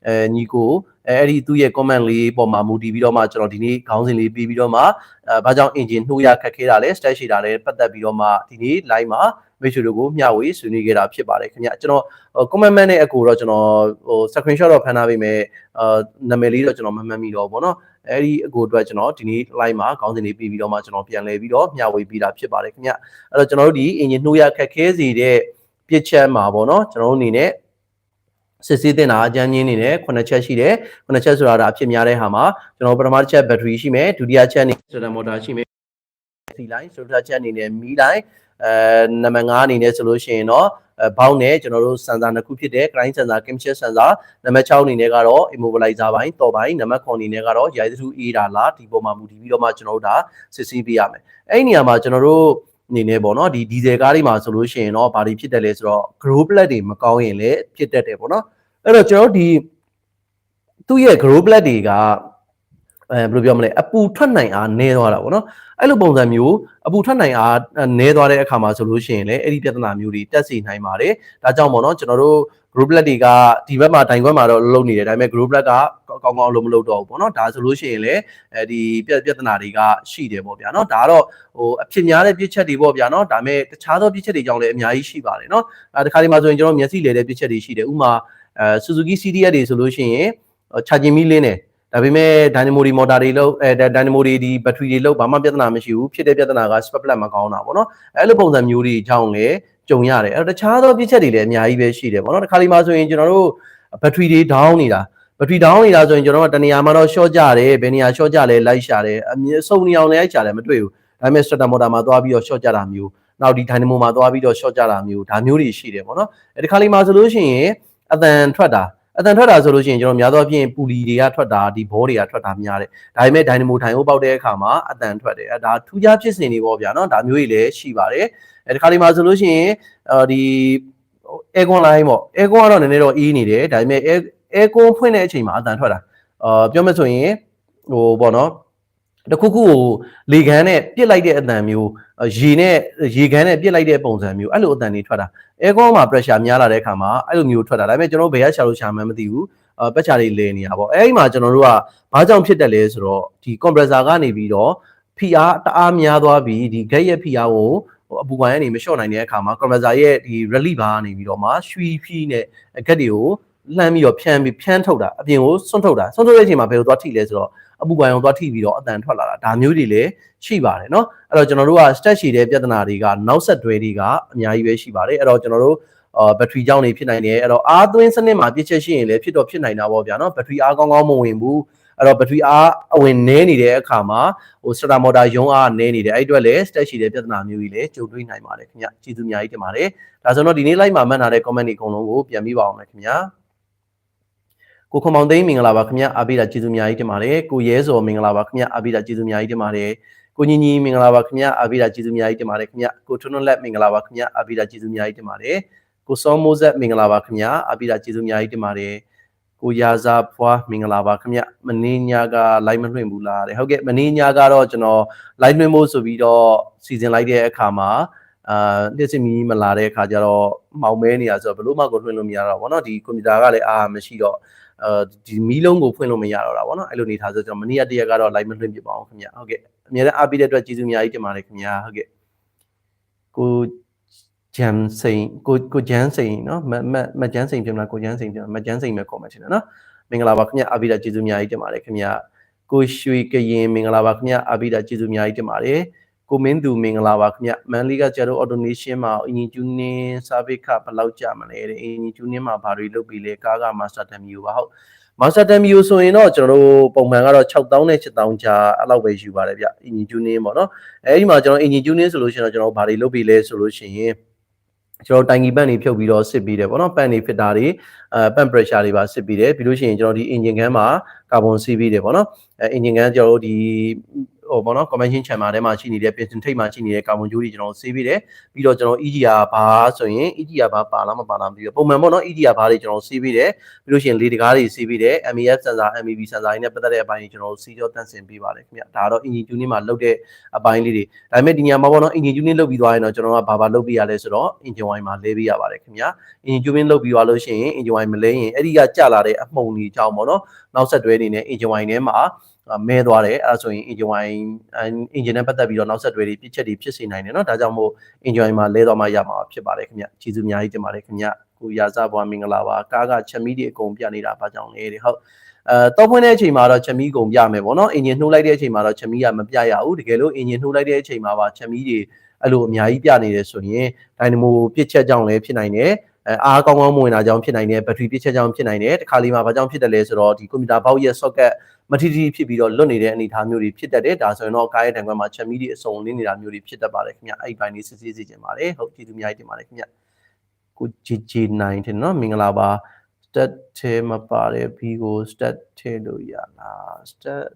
အဲညီကိုအဲ့ဒီသူ့ရဲ့ comment လေးပေါ်မှာမူတည်ပြီးတော့မှကျွန်တော်ဒီနေ့ခေါင်းစဉ်လေးပြီးပြီးတော့မှအဲဘာကြောင့် engine နှိုးရခက်ခဲတာလဲ stack ရှိတာလဲပတ်သက်ပြီးတော့မှဒီနေ့ live မှာမိတ်ဆွေတို့ကိုမျှဝေဆွေးနွေးခဲ့တာဖြစ်ပါတယ်ခင်ဗျကျွန်တော် comment man နဲ့အကူတော့ကျွန်တော်ဟို screenshot တော့ဖမ်းထားပေးမယ်အာနာမည်လေးတော့ကျွန်တော်မမှတ်မိတော့ဘောနော်အဲ့ဒီအကူအတွက်ကျွန်တော်ဒီနေ့ live မှာခေါင်းစဉ်လေးပြီးပြီးတော့မှကျွန်တော်ပြန်လဲပြီးတော့မျှဝေပြီးတာဖြစ်ပါတယ်ခင်ဗျအဲ့တော့ကျွန်တော်တို့ဒီ engine နှိုးရခက်ခဲစေတဲ့ပြစ်ချက်မှာဘောနော်ကျွန်တော်တို့အနေနဲ့ စစ်စစ်တင်တာအကြမ်းကြီးနေတယ်ခုနှစ်ချက်ရှိတယ်ခုနှစ်ချက်ဆိုတာဒါအဖြစ်များတဲ့ဟာမှာကျွန်တော်ပထမတစ်ချက်ဘက်ထရီရှိမယ်ဒုတိယချက်နေစတာမော်တာရှိမယ်စီလိုင်းစတာချက်အနေနဲ့မီလိုင်းအဲနံပါတ်5အနေနဲ့ဆိုလို့ရှိရင်တော့အဲဘောင်းနဲ့ကျွန်တော်တို့စန်ဆာနှစ်ခုဖြစ်တဲ့ grind sensor chemistry sensor နံပါတ်6အနေနဲ့ကတော့ immobilizer ဘိုင်းတော်ဘိုင်းနံပါတ်9အနေနဲ့ကတော့ရိုက်သထူအေးတာလားဒီပုံမှာမူတည်ပြီးတော့မှကျွန်တော်တို့ဒါစစ်ဆေးပေးရမယ်အဲ့ဒီနေရာမှာကျွန်တော်တို့ အနေနဲ့ပေါ့နော်ဒီဒီဇယ်ကားတွေမှာဆိုလို့ရှိရင်တော့ဘာတွေဖြစ်တယ်လဲဆိုတော့ grow blood တွေမကောင်းရင်လည်းဖြစ်တတ်တယ်ပေါ့နော်အဲ့တော့ကျွန်တော်တို့ဒီသူ့ရဲ့ grow blood တွေက အဲဘယ်လိုပြောမလဲအပူထွက်နိုင်အားနည်းသွားတာပေါ့နော်အဲ့လိုပုံစံမျိုးအပူထွက်နိုင်အားနည်းသွားတဲ့အခါမှာဆိုလို့ရှိရင်လည်းအဲ့ဒီပြဿနာမျိုးတွေတက်စေနိုင်ပါတယ်ဒါကြောင့်ပေါ့နော်ကျွန်တော်တို့ group blood တွေကဒီဘက်မှာဒိုင်ခွက်မှာတော့လုံနေတယ်ဒါပေမဲ့ group blood ကကောင်းကောင်းလုံးမလုပ်တော့ဘူးပေါ့နော်ဒါဆိုလို့ရှိရင်လည်းအဲဒီပြဿနာတွေကရှိတယ်ပေါ့ဗျာနော်ဒါကတော့ဟိုအဖြစ်များတဲ့ပြစ်ချက်တွေပေါ့ဗျာနော်ဒါပေမဲ့တခြားသောပြစ်ချက်တွေကြောင့်လည်းအများကြီးရှိပါတယ်နော်အဲတခါဒီမှာဆိုရင်ကျွန်တော်မျက်စိလေတဲ့ပြစ်ချက်တွေရှိတယ်ဥမာအဲ Suzuki CDS တွေဆိုလို့ရှိရင် charging မီလင်းတယ် ဒါပေမဲ့ dynamo ဒီ motor တွေလို့အဲ dynamo တွေဒီ battery တွေလို့ဘာမှပြဿနာမရှိဘူးဖြစ်တဲ့ပြဿနာက spark plug မကောင်းတာပေါ့နော်အဲလိုပုံစံမျိုးတွေကြောင့်လည်းကြုံရတယ်အဲ့တော့တခြားသောပြစ်ချက်တွေလည်းအများကြီးပဲရှိတယ်ပေါ့နော်တခါဒီမှာဆိုရင်ကျွန်တော်တို့ battery တွေ down နေတာဘက်ထရီ down နေတာဆိုရင်ကျွန်တော်တို့တနေရာမှာတော့ short ကြတယ်ဘယ်နေရာ short ကြလဲလိုက်ရှာတယ်အမြဲစုံနေအောင်လည်းလိုက်ရှာတယ်မတွေ့ဘူးဒါပေမဲ့ starter motor မှာသွားပြီးတော့ short ကြတာမျိုးနောက်ဒီ dynamo မှာသွားပြီးတော့ short ကြတာမျိုးဒါမျိုးတွေရှိတယ်ပေါ့နော်အဲဒီခါလေးမှာဆိုလို့ရှိရင်အတန်ထွက်တာ အတန်ထွက်တာဆိုလို့ရှိရင်ကျွန်တော်များသောအားဖြင့်ပူလီတွေကထွက်တာဒီဘောတွေကထွက်တာများတယ်ဒါပေမဲ့ dynamo ထိုင်ဖို့ပေါက်တဲ့အခါမှာအတန်ထွက်တယ်အဲဒါထူးခြားဖြစ်စဉ်တွေပေါ့ဗျာနော်ဒါမျိုးတွေလည်းရှိပါတယ်အဲဒီခါလေးမှာဆိုလို့ရှိရင်ဒီ aircon line ပေါ့ aircon ကတော့နည်းနည်းတော့အေးနေတယ်ဒါပေမဲ့ air aircon ဖွင့်တဲ့အချိန်မှာအတန်ထွက်တာအာပြောမယ်ဆိုရင်ဟိုပေါ့နော် တခုခုကိုလေကန်းနဲ့ပြစ်လိုက်တဲ့အတန်မျိုးရေနဲ့ရေကန်းနဲ့ပြစ်လိုက်တဲ့ပုံစံမျိုးအဲ့လိုအတန်တွေထွက်တာ aircon မှာ pressure များလာတဲ့အခါမှာအဲ့လိုမျိုးထွက်တာဒါပေမဲ့ကျွန်တော်ဘယ်ကရှာလို့ရှာမှန်းမသိဘူးအာပက်ချာတွေလဲနေတာပေါ့အဲ့ဒီမှာကျွန်တော်တို့ကဘာကြောင့်ဖြစ်တယ်လဲဆိုတော့ဒီ compressor ကနေပြီးတော့ဖိအားတအားများသွားပြီးဒီ gas ရဲ့ဖိအားကိုဟိုအပူပိုင်းကနေမလျှော့နိုင်တဲ့အခါမှာ compressor ရဲ့ဒီ relief bar ကနေပြီးတော့မှရွှီဖြီးနဲ့ gas တွေကိုလှမ်းပြီးတော့ဖြန်းပြီးဖြန်းထုတ်တာအပြင်ကိုဆွန့်ထုတ်တာဆွန့်ထုတ်တဲ့အချိန်မှာဘယ်လိုသွားထိလဲဆိုတော့ အပူပိုင်းကိုသွားထိပြီးတော့အတန်ထွက်လာတာဒါမျိုးတွေလည်းရှိပါတယ်เนาะအဲ့တော့ကျွန်တော်တို့က stat ရှိတဲ့ပြဿနာတွေကနောက်ဆက်တွဲတွေကအများကြီးပဲရှိပါတယ်အဲ့တော့ကျွန်တော်တို့အာဘက်ထရီကြောင့်နေဖြစ်နိုင်တယ်အဲ့တော့အားသွင်းစနစ်မှာပြည့်ချက်ရှိရင်လည်းဖြစ်တော့ဖြစ်နိုင်တာပေါ့ဗျာเนาะဘက်ထရီအားကောင်းကောင်းမဝင်ဘူးအဲ့တော့ဘက်ထရီအားအဝင်နည်းနေတဲ့အခါမှာဟိုစတာမော်တာယုံအားနည်းနေတယ်အဲ့အတွက်လည်း stat ရှိတဲ့ပြဿနာမျိုးကြီးလည်းကြုံတွေ့နိုင်ပါတယ်ခင်ဗျကျေးဇူးအများကြီးတင်ပါတယ်ဒါဆိုတော့ဒီနေ့ live မှာမှတ်ထားတဲ့ comment တွေအကုန်လုံးကိုပြန်ပြီးပါအောင်မယ်ခင်ဗျာ ကိုခွန်မောင်သိန်းမင်္ဂလာပါခင်ဗျာအားပေးတာကျေးဇူးအများကြီးတင်ပါတယ်ကိုရဲစော်မင်္ဂလာပါခင်ဗျာအားပေးတာကျေးဇူးအများကြီးတင်ပါတယ်ကိုညီညီမင်္ဂလာပါခင်ဗျာအားပေးတာကျေးဇူးအများကြီးတင်ပါတယ်ခင်ဗျာကိုထွန်းထွန်းလက်မင်္ဂလာပါခင်ဗျာအားပေးတာကျေးဇူးအများကြီးတင်ပါတယ်ကိုစောမိုးဆက်မင်္ဂလာပါခင်ဗျာအားပေးတာကျေးဇူးအများကြီးတင်ပါတယ်ကိုရာဇာဖွားမင်္ဂလာပါခင်ဗျမင်းညာက live မလွှင့်ဘူးလားတဲ့ဟုတ်ကဲ့မင်းညာကတော့ကျွန်တော် live လွှင့်ဖို့ဆိုပြီးတော့စီစဉ်လိုက်တဲ့အခါမှာအာနှစ်စင်မီမလာတဲ့အခါကျတော့မှောင်မဲနေရဆိုတော့ဘလို့မှကိုလွှင့်လို့မရတော့ဘောနော်ဒီကွန်ပျူတာကလည်းအာမရှိတော့ ဒီမီးလုံးကိုဖွင့်လို့မရတော့တာဗောနော်အဲ့လိုနေထားဆိုကျွန်တော်မနေ့ကတရက်ကတော့ live မလွှင့်ပြပါအောင်ခင်ဗျဟုတ်ကဲ့အများနဲ့အားပေးတဲ့အတွက်ကျေးဇူးအများကြီးတင်ပါတယ်ခင်ဗျဟုတ်ကဲ့ကိုဂျန်စိန်ကိုကိုဂျန်စိန်နော်မမမဂျန်စိန်ပြင်မလားကိုဂျန်စိန်ပြင်မဂျန်စိန်ပဲခေါ်မှချင်တယ်နော်မင်္ဂလာပါခင်ဗျအားပေးတဲ့ကျေးဇူးအများကြီးတင်ပါတယ်ခင်ဗျကိုရွှေကရင်မင်္ဂလာပါခင်ဗျအားပေးတဲ့ကျေးဇူးအများကြီးတင်ပါတယ် ကိုမင်းသူမင်္ဂလာပါခင်ဗျမန်လီကကျတော့ automation မှာအင်ဂျင်ကျူးနင်း service ကဘယ်လောက်ကြာမလဲတဲ့အင်ဂျင်ကျူးနင်းမှာဘာတွေလုပ်ပြီးလဲကားက master time မျိုးပါဟုတ် master time မျိုးဆိုရင်တော့ကျွန်တော်တို့ပုံမှန်ကတော့6000နဲ့7000ကြာအဲ့လောက်ပဲယူပါတယ်ဗျအင်ဂျင်ကျူးနင်းပေါ့နော်အဲဒီမှာကျွန်တော်အင်ဂျင်ကျူးနင်းဆိုလို့ရှိရင်တော့ကျွန်တော်ဘာတွေလုပ်ပြီးလဲဆိုလို့ရှိရင်ကျွန်တော်တိုင်ကြီးပန့်တွေဖြုတ်ပြီးတော့စစ်ပြီးတယ်ပေါ့နော်ပန့်တွေဖစ်တာတွေအဲပန့် pressure တွေပါစစ်ပြီးတယ်ပြီးလို့ရှိရင်ကျွန်တော်ဒီ engine ခန်းမှာကာဗွန်စီးပြီးတယ်ပေါ့နော်အဲ engine ခန်းကျွန်တော်တို့ဒီ ဟဟိုပေါ့နော် convention chamber ထဲမှာရှိနေတဲ့ piston ထိပ်မှာရှိနေတဲ့ကာဗွန်ကြိုးတွေကျွန်တော်ဆေးပေးတယ်ပြီးတော့ကျွန်တော် EGR ဘာဆိုရင် EGR ဘာပါလားမပါလားမသိဘူးပုံမှန်ပေါ့နော် EGR ဘာတွေကျွန်တော်ဆေးပေးတယ်ပြီးလို့ရှိရင်လေတကားတွေဆေးပေးတယ် MEF sensor MEB sensor တွေနဲ့ပတ်သက်တဲ့အပိုင်းတွေကျွန်တော်စီးကြောတန့်စင်ပေးပါတယ်ခင်ဗျဒါတော့ engine tuning မှာလုပ်တဲ့အပိုင်းလေးတွေဒါပေမဲ့ဒီညမှာပေါ့နော် engine tuning လုပ်ပြီးသွားရင်တော့ကျွန်တော်ကဘာဘာလုပ်ပေးရလဲဆိုတော့ engine wine မှာလဲပေးရပါတယ်ခင်ဗျ engine tuning လုပ်ပြီးသွားလို့ရှိရင် engine wine မလဲရင်အဲ့ဒီကကျလာတဲ့အမှုန်ကြီးအကြောင်းပေါ့နော်နောက်ဆက်တွဲအနေနဲ့ engine wine ထဲမှာ မဲသွားတယ်အဲဒါဆိုရင် engine wine engine နဲ့ပတ်သက်ပြီးတော့နောက်ဆက်တွဲတွေပြစ်ချက်တွေဖြစ်စေနိုင်တယ်เนาะဒါကြောင့်မို့ engine wine မှာလဲသွားမှရမှာဖြစ်ပါတယ်ခင်ဗျကျေးဇူးအများကြီးတင်ပါတယ်ခင်ဗျကိုရာဇဘွားမင်္ဂလာပါကားကချက်မီးတွေအကုန်ပြနေတာဘာကြောင့်လဲတဲ့ဟုတ်အဲတော့ဖွင့်တဲ့အချိန်မှာတော့ချက်မီးကုန်ပြမယ်ပေါ့နော်အင်ဂျင်နှိုးလိုက်တဲ့အချိန်မှာတော့ချက်မီးကမပြရဘူးတကယ်လို့အင်ဂျင်နှိုးလိုက်တဲ့အချိန်မှာပါချက်မီးတွေအဲ့လိုအများကြီးပြနေတယ်ဆိုရင်ဒိုင်နမိုပြစ်ချက်ကြောင့်လည်းဖြစ်နိုင်တယ် အဲအားကောင်းကောင်းမဝင်တာကြောင့်ဖြစ်နိုင်တယ်ဘက်ထရီပြစ်ချက်ကြောင့်ဖြစ်နိုင်တယ်တခါလေးမှာဘာကြောင့်ဖြစ်တယ်လဲဆိုတော့ဒီကွန်ပျူတာဘောက်ရဲ့ socket မထီထီဖြစ်ပြီးတော့လွတ်နေတဲ့အနေအထားမျိုးတွေဖြစ်တတ်တယ်ဒါဆိုရင်တော့ကားရဲ့တံခွက်မှာချက်မီးတွေအစုံလင်းနေတာမျိုးတွေဖြစ်တတ်ပါတယ်ခင်ဗျအဲ့ဒီဘိုင်းလေးစစ်စစ်စီခြင်းပါတယ်ဟုတ်ကျေးဇူးအများကြီးတင်ပါတယ်ခင်ဗျကို GG9 တင်နော်မင်္ဂလာပါ stat ထဲမှာပါတယ် B ကို stat ထဲလို့ရလား stat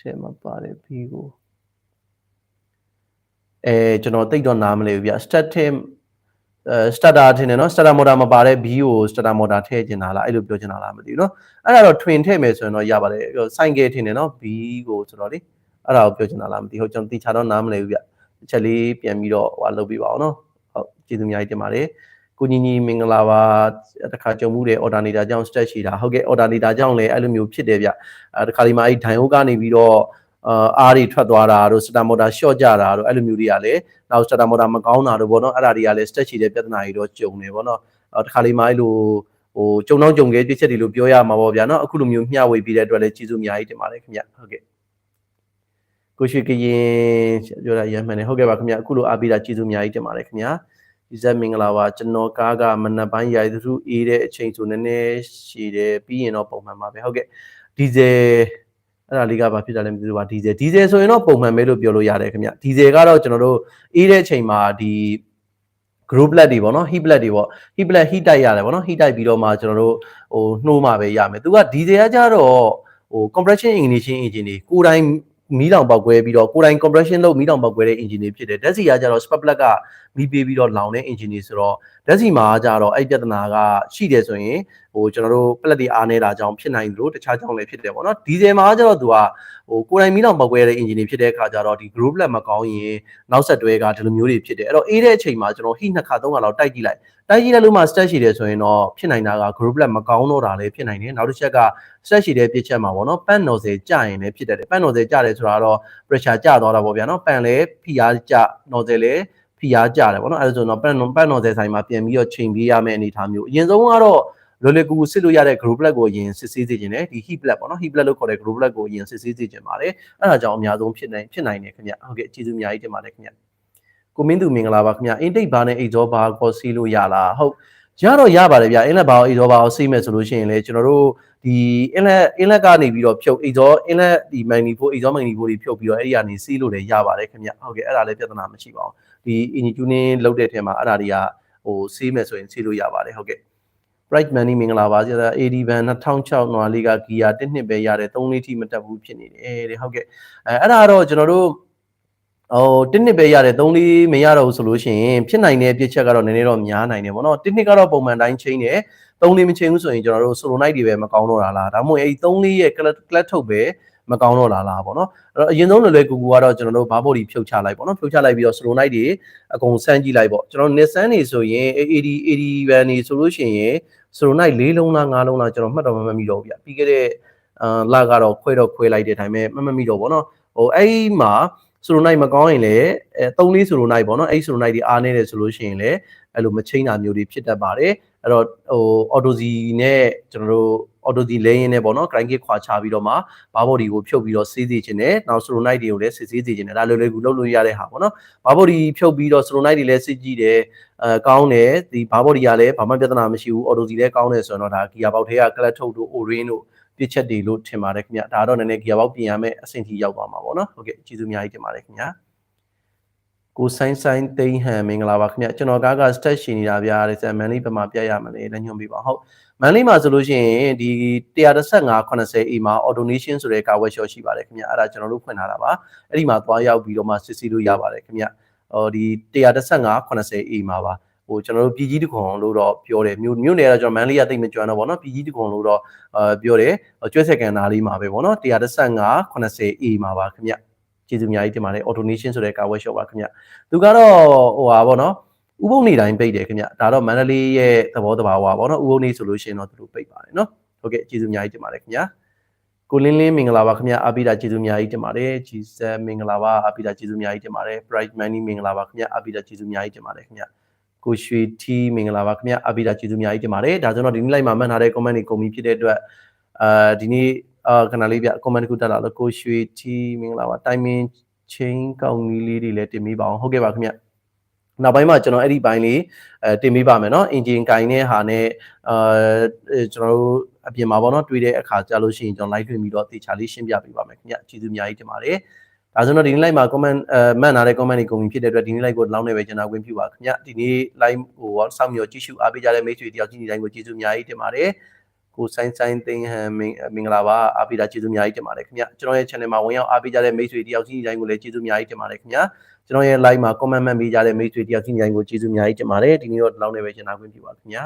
ထဲမှာပါတယ် B ကိုအဲကျွန်တော်တိတ်တော့နားမလဲဘူးဗျ stat ထဲအဲ starter ထင်တယ်နော် starter motor မပါတဲ့ B ကို starter motor ထည့်ကျင်တာလားအဲ့လိုပြောချင်တာလားမသိဘူးနော်အဲ့ဒါတော့ twin ထည့်မယ်ဆိုရင်တော့ရပါတယ် cycle ထင်တယ်နော် B ကိုဆိုတော့လေအဲ့ဒါကိုပြောချင်တာလားမသိဟုတ်ကျွန်တော်တိချာတော့နားမလဲဘူးဗျတစ်ချက်လေးပြန်ပြီးတော့ဟိုလုပ်ပြပါအောင်နော်ဟုတ်ကျေးဇူးအများကြီးတင်ပါတယ်ကိုညီညီမင်္ဂလာပါတခါကြုံမှုတဲ့ alternator ကြောင့် stat ရှိတာဟုတ်ကဲ့ alternator ကြောင့်လည်းအဲ့လိုမျိုးဖြစ်တယ်ဗျအဲတခါဒီမှာအဲ့ diode ကနေပြီးတော့ အာအားတွေထွက်သွားတာတို့ starter motor short ကြတာတို့အဲ့လိုမျိုးတွေကလည်းနောက် starter motor မကောင်းတာတို့ပေါ့နော်အဲ့ဒါတွေကလည်း stat ရှိတဲ့ပြဿနာတွေတော့ကြုံနေပေါ့နော်အဲတခါလေးမှအဲ့လိုဟိုကြုံတော့ကြုံခဲ့ပြစ်ချက်တွေလို့ပြောရမှာပေါ့ဗျာနော်အခုလိုမျိုးမျှဝေပြီးတဲ့အတွက်လည်းကျေးဇူးအများကြီးတင်ပါတယ်ခင်ဗျဟုတ်ကဲ့ကိုရှိကရင်ပြောတာရမ်းမှန်တယ်ဟုတ်ကဲ့ပါခင်ဗျအခုလိုအားပေးတာကျေးဇူးအများကြီးတင်ပါတယ်ခင်ဗျာဒီဇက်မင်္ဂလာပါကျွန်တော်ကားကမနက်ပိုင်းရိုက်သူအေးတဲ့အချိန်ဆိုနည်းနည်းရှည်တယ်ပြီးရင်တော့ပုံမှန်ပါပဲဟုတ်ကဲ့ဒီဇယ် အဲ့ဒါလေးကဘာဖြစ်တာလဲမသိဘူးပါဒီဇယ်ဒီဇယ်ဆိုရင်တော့ပုံမှန်ပဲလို့ပြောလို့ရတယ်ခင်ဗျဒီဇယ်ကတော့ကျွန်တော်တို့အေးတဲ့အချိန်မှာဒီ group blood တွေပေါ့နော် heat blood တွေပေါ့ heat blood heat တိုက်ရတယ်ပေါ့နော် heat တိုက်ပြီးတော့မှကျွန်တော်တို့ဟိုနှိုးမှပဲရမယ်သူကဒီဇယ်ကကြတော့ဟို compression ignition engine တွေကိုယ်တိုင်မီးလောင်ပေါက်ကွဲပြီးတော့ကိုယ်တိုင် compression လုပ်မီးလောင်ပေါက်ကွဲတဲ့ engine တွေဖြစ်တယ်ဓာတ်ဆီကကြတော့ spark plug ကမီးပေးပြီးတော့လောင်တဲ့ engine တွေဆိုတော့ဓာတ်ဆီမှာကြတော့အဲ့ပြဿနာကရှိတယ်ဆိုရင်ဟိုကျွန်တော်တို့ plug တွေအားနေတာကြောင့်ဖြစ်နိုင်လို့တခြားကြောင့်လည်းဖြစ်တယ်ပေါ့နော်ဒီဇယ်မှာကြတော့သူကဟိုကိုယ်တိုင်မီးလောင်ပေါက်ကွဲတဲ့ engine တွေဖြစ်တဲ့အခါကျတော့ဒီ group plug မကောင်းရင်နောက်ဆက်တွဲကဒီလိုမျိုးတွေဖြစ်တယ်အဲ့တော့အေးတဲ့အချိန်မှာကျွန်တော် heat နှစ်ခါသုံးခါလောက်တိုက်ကြည့်လိုက်တိုက်ကြည့်လိုက်လို့မှ stat ရှိတယ်ဆိုရင်တော့ဖြစ်နိုင်တာက group plug မကောင်းတော့တာလည်းဖြစ်နိုင်တယ်နောက်တစ်ချက်က stat ရှိတဲ့ပြစ်ချက်မှာပေါ့နော် pan nozzle ကျရင်လည်းဖြစ်တတ်တယ် pan nozzle ကျတယ်ဆိုတာတော့ pressure ကျသွားတာပေါ့ဗျာနော် pan လည်းဖိအားကျ nozzle လည်းဖိအားကျတယ်ပေါ့နော်အဲဒါဆိုတော့ pan pan nozzle ဆိုင်မှာပြန်ပြီးတော့ချိန်ပေးရမယ့်အနေအထားမျိုးအရင်ဆုံးကတော့ လွယ်လွယ်ကူကူစစ်လို့ရတဲ့ group plug ကိုအရင်စစ်ဆေးစေခြင်းနဲ့ဒီ heat plug ပေါ့နော် heat plug လို့ခေါ်တဲ့ group plug ကိုအရင်စစ်ဆေးစေခြင်းပါတယ်အဲဒါကြောင့်အများဆုံးဖြစ်နိုင်ဖြစ်နိုင်တယ်ခင်ဗျဟုတ်ကဲ့အကျေးဇူးအများကြီးတင်ပါတယ်ခင်ဗျကိုမင်းသူမင်္ဂလာပါခင်ဗျ intake bar နဲ့ exhaust bar ကိုစီးလို့ရလားဟုတ်ရတော့ရပါတယ်ဗျ inlet bar ကို exhaust bar ကိုစီးမယ်ဆိုလို့ရှိရင်လေကျွန်တော်တို့ဒီ inlet inlet ကနေပြီးတော့ဖြုတ် exhaust inlet ဒီ manifold exhaust manifold တွေဖြုတ်ပြီးတော့အဲ့ဒီကနေစီးလို့လည်းရပါတယ်ခင်ဗျဟုတ်ကဲ့အဲ့ဒါလည်းပြဿနာမရှိပါဘူးဒီ engine tuning လုပ်တဲ့ထဲမှာအဲ့ဒါတွေကဟိုစီးမယ်ဆိုရင်စီးလို့ရပါတယ်ဟုတ်ကဲ့ bright money မင်္ဂလာပါဆရာ AD van 2006နွားလေးကဂီယာ1နှစ်ပဲရတယ်3လေးထိမတက်ဘူးဖြစ်နေတယ်တဲ့ဟုတ်ကဲ့အဲအဲ့ဒါတော့ကျွန်တော်တို့ဟို1နှစ်ပဲရတယ်3လေးမရတော့ဘူးဆိုလို့ရှိရင်ဖြစ်နိုင်တဲ့ပြစ်ချက်ကတော့နည်းနည်းတော့များနိုင်တယ်ပေါ့နော်1နှစ်ကတော့ပုံမှန်တိုင်းချိန်တယ်3လေးမချိန်ဘူးဆိုရင်ကျွန်တော်တို့ solo night တွေပဲမကောင်းတော့တာလားဒါမှမဟုတ်အဲ့3လေးရဲ့ clutch ထုတ်ပဲ မကောင်းတော့လားလားပေါ့နော်အဲ့တော့အရင်ဆုံးလွယ်လွယ်ကူကူကတော့ကျွန်တော်တို့ဘာဘော်ဒီဖြုတ်ချလိုက်ပေါ့နော်ဖြုတ်ချလိုက်ပြီးတော့ slow night တွေအကုန်စမ်းကြည့်လိုက်ပေါ့ကျွန်တော် Nissan နေဆိုရင် AD AD van နေဆိုလို့ရှိရင် slow night ၄လုံးလား၅လုံးလားကျွန်တော်မှတ်တော့မမှတ်မိတော့ဘူးဗျပြီးခဲ့တဲ့အာလကတော့ခွဲတော့ခွဲလိုက်တဲ့အတိုင်းပဲမမှတ်မိတော့ဘောနော်ဟိုအဲ့မှာ slow night မကောင်းရင်လည်းအဲ3လေး slow night ပေါ့နော်အဲ့ slow night တွေအားနေတယ်ဆိုလို့ရှိရင်လည်းအဲ့လိုမချိန်တာမျိုးတွေဖြစ်တတ်ပါတယ် အဲ့တော့ဟို auto Z နဲ့ကျွန်တော်တို့ auto Z လဲရင်းနဲ့ပေါ့နော် grind kit ခွာချပြီးတော့မှဘာဘော်ဒီကိုဖြုတ်ပြီးတော့စေးစေခြင်းနဲ့နောက် slow night တွေကိုလည်းစစ်ဆေးစေခြင်းနဲ့ဒါလွယ်လွယ်ကူလုပ်လို့ရတဲ့ဟာပေါ့နော်ဘာဘော်ဒီဖြုတ်ပြီးတော့ slow night တွေလည်းစစ်ကြည့်တယ်အဲကောင်းတယ်ဒီဘာဘော်ဒီကလည်းဘာမှပြဿနာမရှိဘူး auto Z လည်းကောင်းတယ်ဆိုတော့ဒါ gear box ထဲက clutch ထုတ်တို့ o-ring တို့ပြစ်ချက်တွေလို့ထင်ပါတယ်ခင်ဗျဒါတော့နည်းနည်း gear box ပြင်ရမယ့်အဆင့်ထိရောက်သွားမှာပေါ့နော်ဟုတ်ကဲ့ကျေးဇူးအများကြီးတင်ပါတယ်ခင်ဗျာ ကိုဆိုင်ဆိုင်သိန်းဟန်မင်္ဂလာပါခင်ဗျကျွန်တော်ကားက stat ရှင်နေတာဗျာတဲ့ဆန်မန်လေးဘယ်မှာပြရမလဲလက်ညွှန်ပေးပါဟုတ်မန္တလေးမှာဆိုလို့ရှိရင်ဒီ135 80A မှာ automation ဆိုတဲ့ car workshop ရှိပါတယ်ခင်ဗျအဲ့ဒါကျွန်တော်တို့ဖွင့်ထားတာပါအဲ့ဒီမှာသွားရောက်ပြီးတော့မှစစ်ဆေးလို့ရပါတယ်ခင်ဗျဟိုဒီ135 80A မှာပါဟိုကျွန်တော်တို့ပြည်ကြီးတခွန်လို့တော့ပြောတယ်မြို့မြို့နယ်ကတော့ကျွန်တော်မန္တလေးကတိတ်မကျွမ်းတော့ဗောနော်ပြည်ကြီးတခွန်လို့တော့အာပြောတယ်ကျွဲဆက်ကန်သားလေးမှာပဲဗောနော်135 80A မှာပါခင်ဗျ ကျေးဇူးအများကြီးတင်ပါတယ် automation ဆိုတဲ့ car workshop ပါခင်ဗျသူကတော့ဟိုဟာဗောနော်ဥပုံနေတိုင်းပိတ်တယ်ခင်ဗျဒါတော့မန္တလေးရဲ့သဘောတဘာဝပေါ့နော်ဥပုံနေဆိုလို့ရှိရင်တော့သူတို့ပိတ်ပါတယ်နော်ဟုတ်ကဲ့ကျေးဇူးအများကြီးတင်ပါတယ်ခင်ဗျာကိုလင်းလင်းမင်္ဂလာပါခင်ဗျာအပိတာကျေးဇူးအများကြီးတင်ပါတယ်ဂျီဆယ်မင်္ဂလာပါအပိတာကျေးဇူးအများကြီးတင်ပါတယ် bright money မင်္ဂလာပါခင်ဗျာအပိတာကျေးဇူးအများကြီးတင်ပါတယ်ခင်ဗျာကိုရွှေထီမင်္ဂလာပါခင်ဗျာအပိတာကျေးဇူးအများကြီးတင်ပါတယ်ဒါဆိုတော့ဒီနေ့လိုက်မှာမှတ်ထားတဲ့ comment တွေကုန်ပြီဖြစ်တဲ့အတွက်အာဒီနေ့ အာခဏလေးပြ comment တစ်ခုတက်လာလို့ကိုရွှေထီမင်္ဂလာပါ timing chain ကောင်းကြီးလေးတွေလည်းတင်ပေးပါအောင်ဟုတ်ကဲ့ပါခင်ဗျာနောက်ပိုင်းမှာကျွန်တော်အဲ့ဒီဘိုင်းလေးအဲတင်ပေးပါမယ်เนาะ engine ကိုင်းတဲ့ဟာနဲ့အာကျွန်တော်တို့အပြင်မှာပေါ့เนาะတွေ့တဲ့အခါကြာလို့ရှိရင်ကျွန်တော် live တွေ့ပြီးတော့တေချာလေးရှင်းပြပေးပါမယ်ခင်ဗျကျေးဇူးအများကြီးတင်ပါတယ်ဒါဆိုတော့ဒီနေ့ live မှာ comment အဲမှတ်နာတဲ့ comment တွေကုန်ပြီဖြစ်တဲ့အတွက်ဒီနေ့ live ကိုလောက်နေပဲကျွန်တော်ဝင်ပြပါခင်ဗျဒီနေ့ live ဟိုစောင့်မျှော်ကြည့်ရှုအားပေးကြတဲ့မိတ်ဆွေတယောက်ချင်းဒီတိုင်းကိုကျေးဇူးအများကြီးတင်ပါတယ် ကိုဆိုင်ဆိုင်သိန်းဟန်မင်မင်္ဂလာပါအားပေးတာကျေးဇူးအများကြီးတင်ပါတယ်ခင်ဗျကျွန်တော်ရဲ့ channel မှာဝင်ရောက်အားပေးကြတဲ့မိတ်ဆွေတယောက်ချင်းဒီတိုင်းကိုလည်းကျေးဇူးအများကြီးတင်ပါတယ်ခင်ဗျကျွန်တော်ရဲ့ live မှာ comment မှတ်ပေးကြတဲ့မိတ်ဆွေတယောက်ချင်းဒီတိုင်းကိုကျေးဇူးအများကြီးတင်ပါတယ်ဒီနေ့တော့ဒီလောက်နေပဲကျွန်တော်ဝင်ပြပါခင်ဗျ